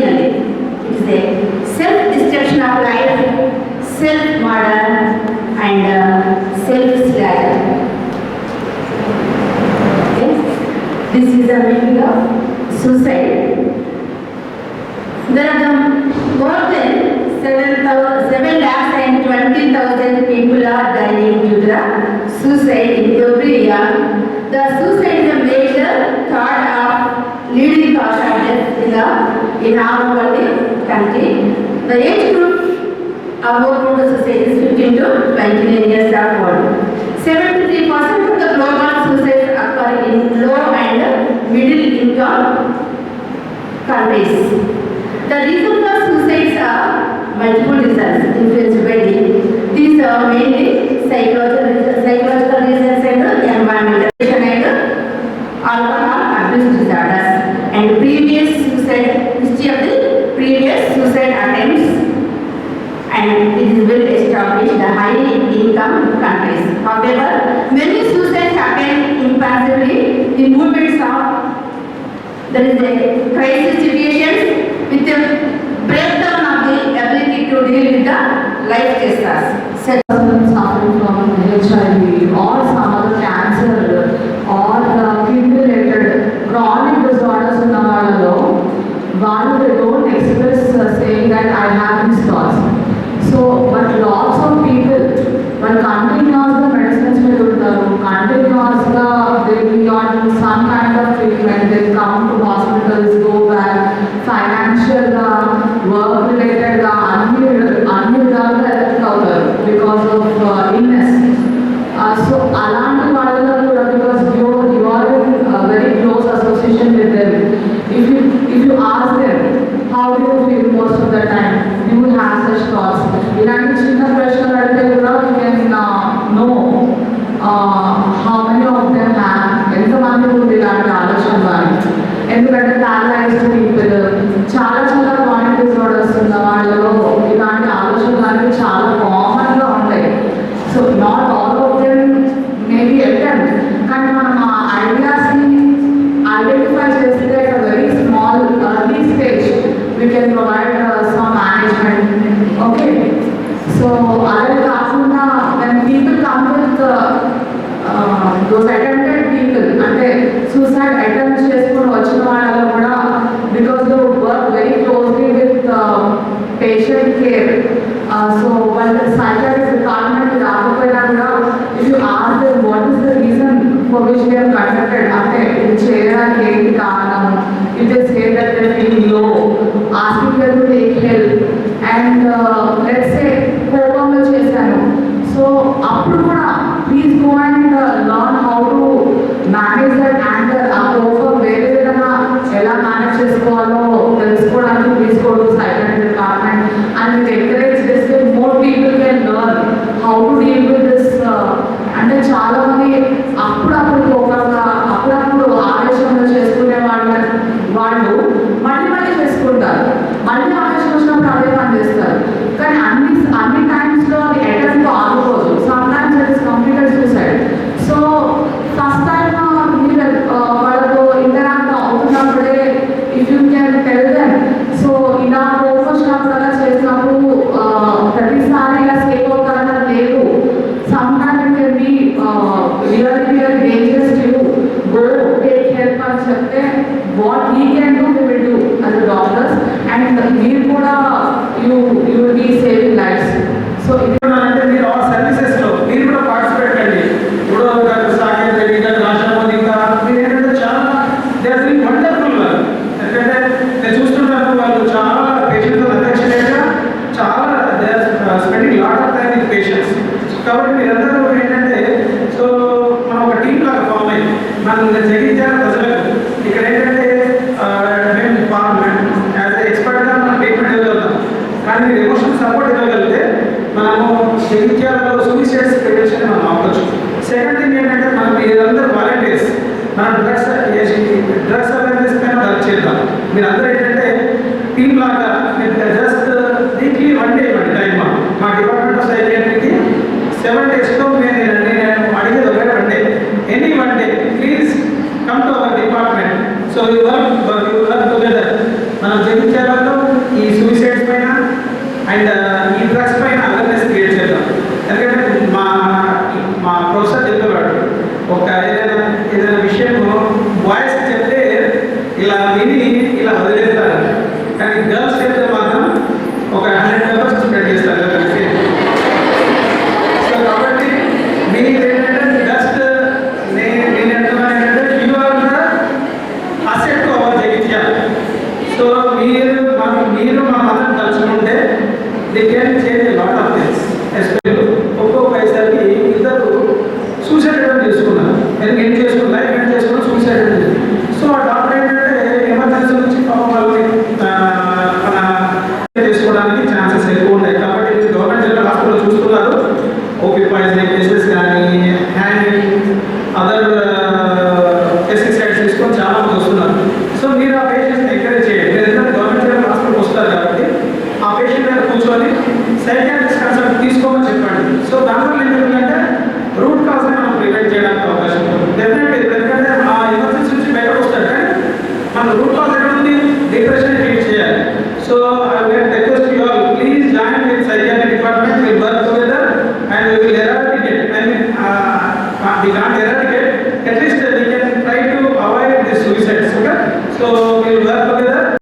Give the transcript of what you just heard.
similarly, it is a self-destruction of life, self-murder and uh, self-slaughter. Okay? This is a meaning of in our country, country, the age group of world society is 15 to 29 years of old. 73% of the global suicides occur in low and middle income countries. The reason for suicides are multiple reasons influenced by these are mainly psychological, psychological reasons and environmental practice. However, many suicides happen impulsively in movements of there is a crisis situations with a breakdown of the ability to deal with the life disasters. Set of వీళ్ళందరూ ఏంటంటే so మనం team లాగా form అయ్యి మనం జగించాలి ఇక్కడ ఏంటంటే as ఎక్స్పర్ట్గా మనం treatment ఇవ్వగలుగుతాం. కానీ మీరు ఎమోషనల్ సపోర్ట్ ఇవ్వగలిగితే మనము జగించాలలో సూసైడ్స్ మనం అవ్వచ్చు. సెకండ్ థింగ్ ఏంటంటే మనం మీరందరూ వాలంటీర్స్ మనం డ్రగ్స్ డ్రగ్స్ అవేర్నెస్ పైన వర్క్ చేద్దాం. మీరందరూ ఏంటంటే టీం లాగా drugs సెవెన్ డేస్లో నేను psychiatrist consult తీసుకోమని చెప్పండి. సో దానివల్ల ఏంటంటే రూట్ కాజ్ మనం ప్రివెంట్ చేయడానికి అవకాశం డెఫినెట్లీ ఎందుకంటే ఆ ఎమర్జెన్సీ నుంచి బయటకు వస్తాడు మన రూట్ కాజ్ ఏముంది? డిప్రెషన్ ట్రీట్ చేయాలి. So I will request you all please join with psychiatric department will work together and we will eradicate I mean we not eradicate at least we can try to avoid this suicides okay so will work